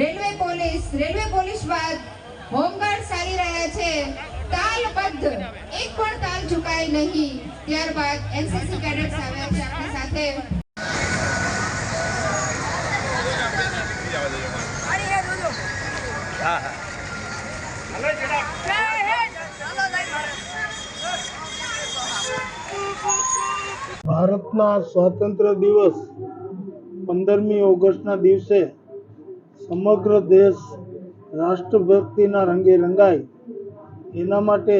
Railway police railway police બાદ home guard ચાલી રહ્યા છે. તાલબદ્ધ એક પણ તાલ ઝુકાય નહીં. ત્યારબાદ એનસીસી કેડેટ્સ આવ્યા છે આપણી સાથે. ભારતના સ્વાતંત્ર્ય દિવસ પંદરમી ઓગસ્ટના દિવસે સમગ્ર દેશ રાષ્ટ્રભક્તિના રંગે રંગાય. એના માટે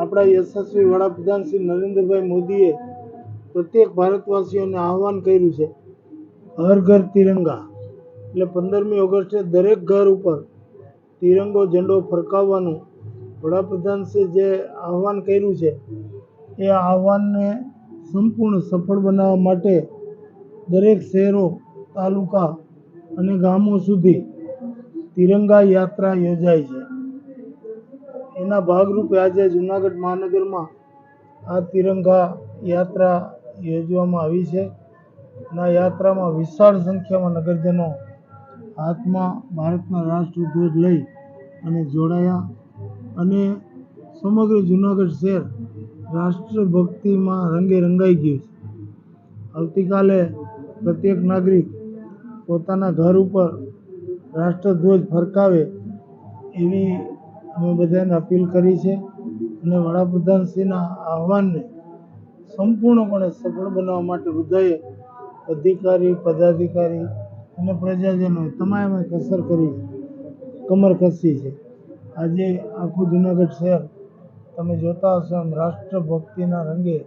આપણા યશસ્વી વડાપ્રધાન શ્રી નરેન્દ્રભાઈ મોદીએ પ્રત્યેક ભારતવાસીઓને આહવાન કર્યું છે, હર ઘર તિરંગા. એટલે પંદરમી ઓગસ્ટે દરેક ઘર ઉપર તિરંગો ઝંડો ફરકાવવાનું વડાપ્રધાનશ્રી જે આહવાન કર્યું છે, એ આહવાનને સંપૂર્ણ સફળ બનાવવા માટે દરેક શહેરો, તાલુકા અને ગામો સુધી તિરંગા યાત્રા યોજાય છે. એના ભાગરૂપે આજે જૂનાગઢ મહાનગરમાં આ તિરંગા યાત્રા યોજવામાં આવી છે. આ યાત્રામાં વિશાળ સંખ્યામાં નગરજનો હાથમાં ભારતના રાષ્ટ્રધ્વજ લઈ અને જોડાયા અને સમગ્ર જૂનાગઢ શહેર રાષ્ટ્રભક્તિમાં રંગે રંગાઈ ગયું છે. આવતીકાલે પ્રત્યેક નાગરિક પોતાના ઘર ઉપર રાષ્ટ્રધ્વજ ફરકાવે એવી અમે બધાને અપીલ કરી છે અને વડાપ્રધાનશ્રીના આહવાનને સંપૂર્ણપણે સફળ બનાવવા માટે બધાએ અધિકારી, પદાધિકારી અને પ્રજાજનો તમામે કસર કરી કમર કસી છે. આજે આખું જૂનાગઢ શહેર તમે જોતા હશો એમ રાષ્ટ્રભક્તિના રંગે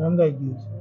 રંગાઈ ગયું છે.